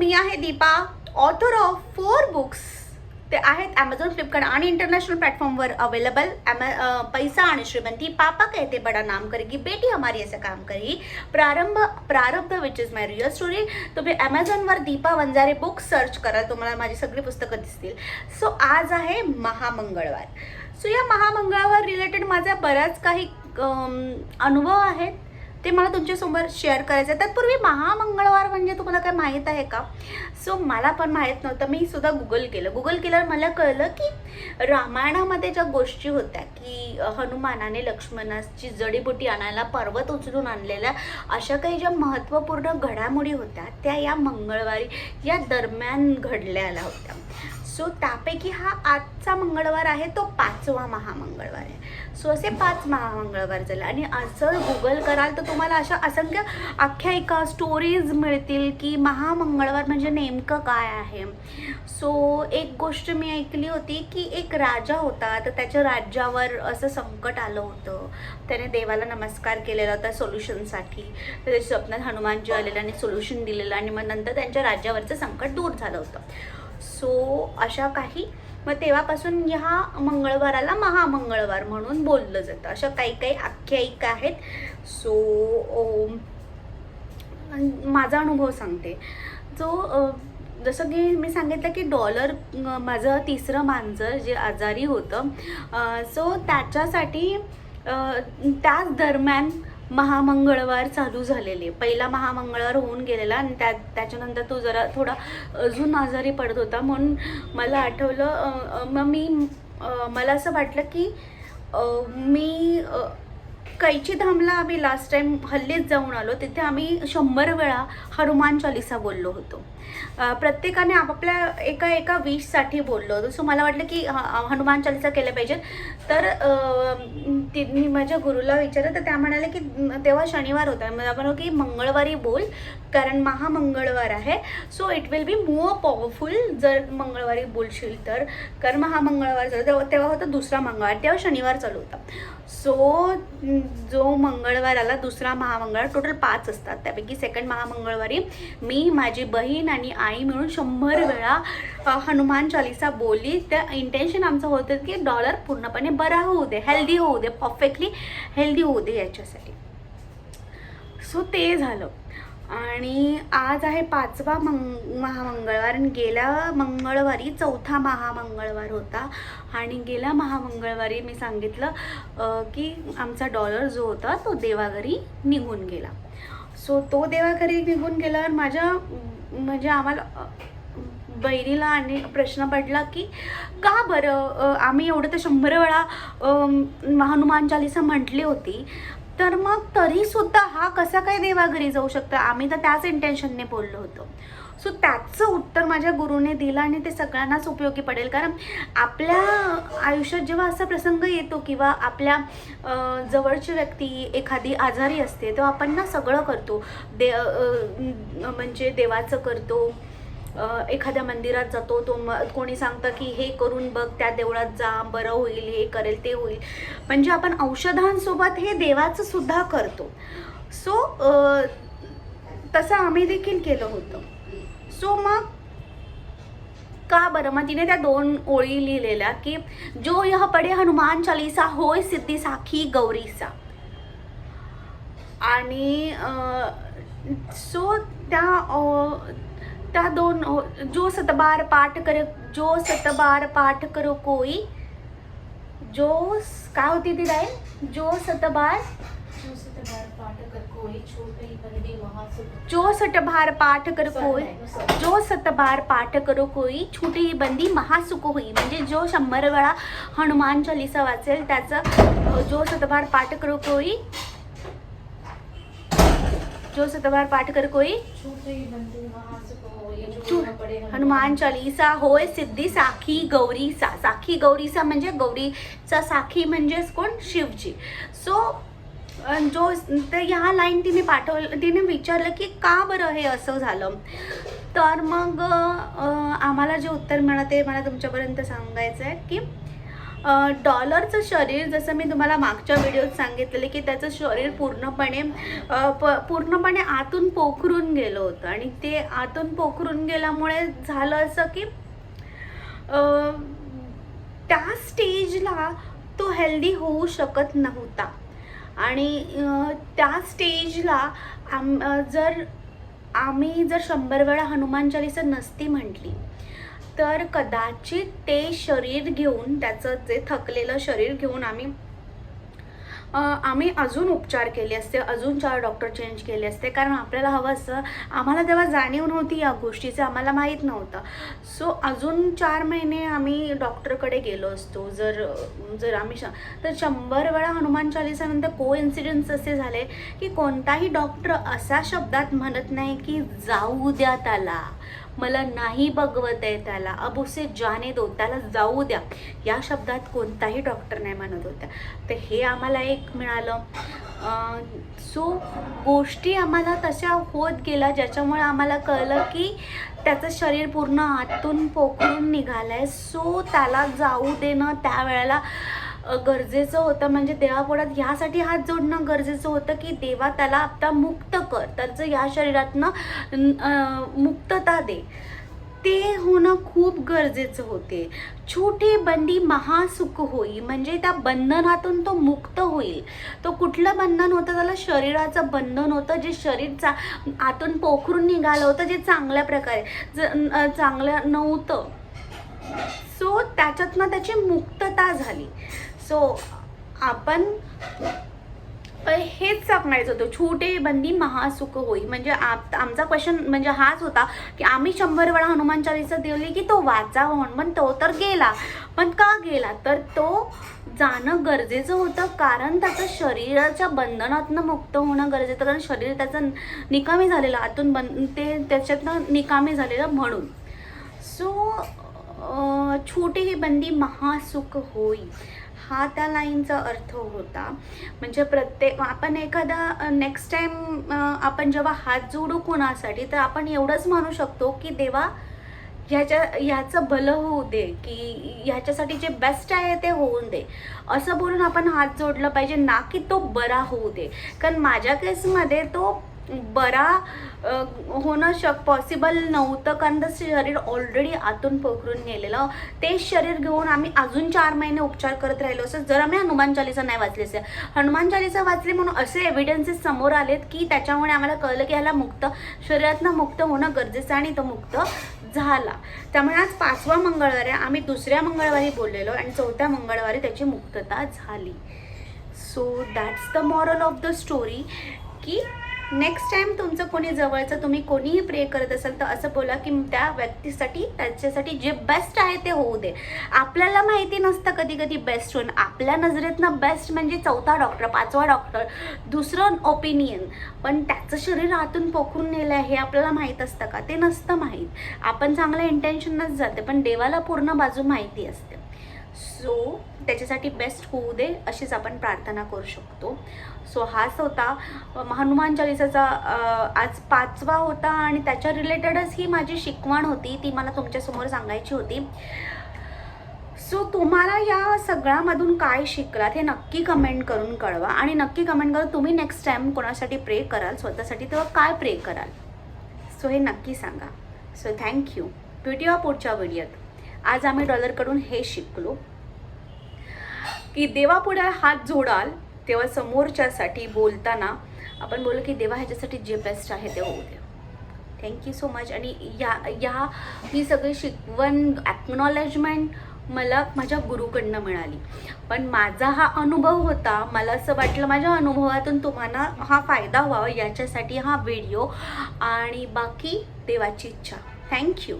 मी आहे Deepa author of four books ते आहेत ॲमेझॉन फ्लिपकार्ट आणि इंटरनॅशनल प्लॅटफॉर्मवर अवेलेबल ॲमे पैसा आणि श्रीमंती पापा कहते बडा नाम करेगी बेटी हमारी असं काम करेगी. Prarambh Prarabdh which is my real story तुम्ही ॲमेझॉनवर दीपा वंजारे बुक सर्च करा तुम्हाला माझी सगळी पुस्तकं दिसतील. सो आज आहे महामंगळवार. सो या महामंगळवार रिलेटेड माझा बऱ्याच काही अनुभव आहेत. ते मला तुमच्यासमोर शेअर करायचं आहे तत्पूर्वी महामंगळवार म्हणजे तुम्हाला काय माहीत आहे का? सो मला पण माहीत नव्हतं. मी सुद्धा गुगल केलं. गुगल केल्यावर मला कळलं की रामायणामध्ये ज्या गोष्टी होत्या की हनुमानाने लक्ष्मणाची जडीबुटी आणायला पर्वत उचलून आणलेल्या अशा काही ज्या महत्त्वपूर्ण घडामोडी होत्या त्या या मंगळवारी या दरम्यान घडलेल्या होत्या. सो त्यापैकी हा आजचा मंगळवार आहे तो पाचवा महामंगळवार आहे. सो असे पाच महामंगळवार झाले. आणि असं गुगल कराल तर तुम्हाला अशा असंख्य आख्यायिका स्टोरीज मिळतील की महामंगळवार म्हणजे नेमकं काय आहे. सो एक गोष्ट मी ऐकली होती की एक राजा होता तर त्याच्या राज्यावर असं संकट आलं होतं. त्याने देवाला नमस्कार केलेला होता सोल्युशनसाठी तर त्याच्या स्वप्नात हनुमानजी आलेले आणि सोल्युशन दिलेलं आणि मग नंतर त्यांच्या राज्यावरचं संकट दूर झालं होतं. सो अशा काही मग तेव्हापासून ह्या मंगळवाराला महामंगळवार म्हणून बोललं जातं. अशा काही काही आख्यायिका आहेत. सो माझा अनुभव सांगते. जो जसं की मी सांगितलं की डॉलर माझं तिसरं मांजर जे आजारी होतं सो त्याच्यासाठी त्याच दरम्यान महामंगळवार चालू झालेले पहिला महामंगळवार होऊन गेलेला आणि त्या त्याच्यानंतर तो जरा थोडा अजून आजारी पडत होता. म्हणून मला आठवलं मग मी मला असं वाटलं की मी कैची धामला आम्ही लास्ट टाइम हल्लीच जाऊन आलो. तिथे आम्ही शंभर वेळा हनुमान चालिसा बोललो होतो. प्रत्येकाने आपापल्या एका एका विशसाठी बोललो होतो. सो मला वाटलं की ह- हनुमान चालिसा केलं पाहिजे. तर ती मी माझ्या गुरुला विचारलं तर त्या म्हणाले की तेव्हा शनिवार होता. मग आपण की मंगळवारी बोल कारण महामंगळवार आहे. So it will be more powerful जर मंगळवारी बोलशील तर. कारण महामंगळवार चालू तेव्हा तेव्हा होता दुसरा मंगळवार तेव्हा शनिवार चालू होता. सो जो मंगळवार आला दुसरा महामंगळवार टोटल पाच असतात. त्यापैकी सेकंड महामंगळवारी मी माझी बहीण आणि आई मिळून शंभर वेळा हनुमान चालिसा बोलली. त्या इंटेन्शन आमचं होतं की डॉलर पूर्णपणे बरा होऊ दे हेल्दी होऊ दे परफेक्टली हेल्दी होऊ दे याच्यासाठी. सो ते झालं. आणि आज आहे पाचवा मंग महामंगळवार आणि गेल्या मंगळवारी चौथा महामंगळवार होता. आणि गेल्या महामंगळवारी मी सांगितलं की आमचा डॉलर जो होता तो देवाघरी निघून गेला. सो तो देवाघरी निघून गेल्यावर माझ्या म्हणजे आम्हाला बहिणीला आणि प्रश्न पडला की का बरं आम्ही एवढं तर शंभर वेळा हनुमान चालिसा म्हटली होती तर मग तरीसुद्धा हा कसा काय देवाघरी जाऊ शकतो? आम्ही तर त्याच इंटेन्शनने बोललो होतो. सो त्याचं उत्तर माझ्या गुरुने दिलं आणि ते सगळ्यांनाच उपयोगी पडेल. कारण आपल्या आयुष्यात जेव्हा असा प्रसंग येतो किंवा आपल्या जवळची व्यक्ती एखादी आजारी असते तेव्हा आपण ना सगळं करतो. दे म्हणजे देवाचं करतो. एखाद्या मंदिरात जातो तो म कोणी सांगतं की हे करून बघ त्या देवळात जा बरं होईल हे करेल ते होईल. म्हणजे आपण औषधांसोबत हे देवाचं सुद्धा करतो. सो तसं आम्ही देखील केलं होतं. सो मग का बरं? मग तिने त्या दोन ओळी लिहिलेल्या की जो यह पडे हनुमान चालीसा होय सिद्धी साखी गौरीसा आणि सो त्या त्या दोन अ, जो सतबार पाठ करे जो सतबार पाठ करो कोई जो काय होती ती लाईन जो सतबार जो सतबार पाठ कर कोई छोटे ही बंदी महासुख जो सतबार पाठ कर कोई छोटी ही बंदी महासुख होई। म्हणजे जो शंभर वेळा हनुमान चालिसा वाचेल त्याचं जो सतबार पाठ करो कोई जो सतवार पाठ कर कोई हनुमान चालीसा होय सिद्धी साखी गौरीसा साखी गौरीसा म्हणजे गौरीचा साखी म्हणजेच कोण? शिवजी. सो जो तर ह्या लाईन तिने पाठवलं तिने विचारलं की का बरं हे असं झालं? तर मग आम्हाला जे उत्तर मिळालं ते मला तुमच्यापर्यंत सांगायचं आहे की डॉलरचं शरीर जसं मी तुम्हाला मागच्या व्हिडिओत सांगितलेले की त्याचं शरीर पूर्णपणे प पूर्णपणे आतून पोखरून गेलं होतं. आणि ते आतून पोखरून गेल्यामुळे झालं असं की त्या स्टेजला तो हेल्दी होऊ शकत नव्हता. आणि त्या स्टेजला आम जर आम्ही जर शंभर वेळा हनुमान चालिसा नसती म्हटली तर कदाचित ते शरीर घेऊन त्याचं जे थकलेलं शरीर घेऊन आम्ही आम्ही अजून उपचार केले असते अजून चार डॉक्टर चेंज केले असते. कारण आपल्याला हवं असं आम्हाला तेव्हा जाणीव नव्हती या गोष्टीचं आम्हाला माहीत नव्हतं. सो अजून चार महिने आम्ही डॉक्टरकडे गेलो असतो. जर जर आम्ही श तर शंभर वेळा हनुमान चालिसानंतर को इन्सिडेंट्स असे झाले की कोणताही डॉक्टर असा शब्दात म्हणत नाही की जाऊ द्या त्याला. मला नाही बघवत आहे त्याला अब उसे जाने दो त्याला जाऊ द्या. या शब्दात कोणताही डॉक्टर नाही म्हणत होत्या तर हे आम्हाला एक मिळालं. सो गोष्टी आम्हाला तशा होत गेल्या ज्याच्यामुळे आम्हाला कळलं की त्याचं शरीर पूर्ण आतून पोखरून निघालं आहे सो त्याला जाऊ देणं त्यावेळेला गरजेचं होतं. म्हणजे देवापुढ्यात ह्यासाठी हात जोडणं गरजेचं होतं की देवा त्याला आता मुक्त कर. त्याचं ह्या शरीरातनं मुक्तता दे. ते होणं खूप गरजेचं होते. छोटी बंदी महासुख होई. म्हणजे त्या बंधनातून तो मुक्त होईल. तो कुठलं बंधन होतं? त्याला शरीराचं बंधन होतं. जे शरीर चा आतून पोखरून निघालं होतं जे चांगल्या प्रकारे ज चांगलं नव्हतं. सो त्याच्यातनं त्याची मुक्तता झाली. सो आपण हेच सांगायचं होतं. छोटे बंदी महासुख होई. म्हणजे आप आमचा क्वेश्चन म्हणजे हाच होता की आम्ही शंभर वेळा हनुमान चालिसा दिली की तो वाचावा म्हणून पण तो तर गेला. पण का गेला? तर तो जाणं गरजेचं होतं. कारण त्याचं शरीराच्या बंधनातनं मुक्त होणं गरजेचं कारण शरीर त्याचं निकामी झालेलं आतून बन ते त्याच्यातनं निकामी झालेलं म्हणून. सो छोटी ही बंदी महासुख होई. हा त्या लाईनचा अर्थ होता. म्हणजे प्रत्येक आपण एखादा नेक्स्ट टाईम आपण जेव्हा हात जोडू कोणासाठी तर आपण एवढंच म्हणू शकतो की देवा ह्याच्या ह्याचं भलं होऊ दे की ह्याच्यासाठी जे बेस्ट आहे ते होऊन दे. असं बोलून आपण हात जोडलं पाहिजे ना की तो बरा होऊ दे. कारण माझ्या केसमध्ये तो बरा होणं शक पॉसिबल नव्हतं. कारण त्याचं शरीर ऑलरेडी आतून पोखरून गेलेलं तेच शरीर घेऊन आम्ही अजून चार महिने उपचार करत राहिलो असं. जर आम्ही हनुमान चालिसा नाही वाचली असेल. हनुमान चालिसा वाचली म्हणून असे एव्हिडन्सेस समोर आलेत की त्याच्यामुळे आम्हाला कळलं की ह्याला मुक्त शरीरातनं मुक्त होणं गरजेचं आणि तो मुक्त झाला. त्यामुळे आज पाचवा मंगळवार आहे. आम्ही दुसऱ्या मंगळवारी बोललेलो आणि चौथ्या मंगळवारी त्याची मुक्तता झाली. So that's the moral of the story की नेक्स्ट टाईम तुमचं कोणी जवळचं तुम्ही कोणीही प्रे करत असाल तर असं बोला की त्या व्यक्तीसाठी त्याच्यासाठी जे बेस्ट आहे ते होऊ दे. आपल्याला माहिती नसतं कधी कधी बेस्ट होऊन आपल्या नजरेतनं बेस्ट म्हणजे चौथा डॉक्टर पाचवा डॉक्टर दुसरं ओपिनियन पण त्याचं शरीर आतून पोखरून नेलं आहे हे आपल्याला माहीत असतं का? ते नसतं माहीत. आपण चांगल्या इंटेन्शनच जाते पण देवाला पूर्ण बाजू माहिती असते. सो त्याच्यासाठी बेस्ट होऊ दे अशीच आपण प्रार्थना करू शकतो. सो हाच होता. हनुमान चालिसाचा आज पाचवा होता आणि त्याच्या रिलेटेडच ही माझी शिकवण होती. ती मला तुमच्यासमोर सांगायची होती. सो तुम्हाला या सगळ्यामधून काय शिकलात हे नक्की कमेंट करून कळवा आणि नक्की कमेंट करून तुम्ही नेक्स्ट टाईम कोणासाठी प्रे कराल स्वतःसाठी तेव्हा काय प्रे कराल. सो हे नक्की सांगा. सो थँक्यू भेटूया पुढच्या व्हिडिओत आज आम्ही डॉलरकडून हे शिकलो. की देवापुढे हात जोडाल तेव्हा समोरच्यासाठी बोलताना आपण बोलू की देवा ह्याच्यासाठी जे बेस्ट आहे ते होऊ द्या. थँक्यू सो मच आणि या या ही सगळी शिकवण ॲक्नॉलेजमेंट मला माझ्या गुरुकडनं मिळाली. पण माझा हा अनुभव होता मला असं वाटलं माझ्या अनुभवातून तुम्हाला हा फायदा व्हावा याच्यासाठी हा व्हिडिओ आणि बाकी देवाची इच्छा. थँक्यू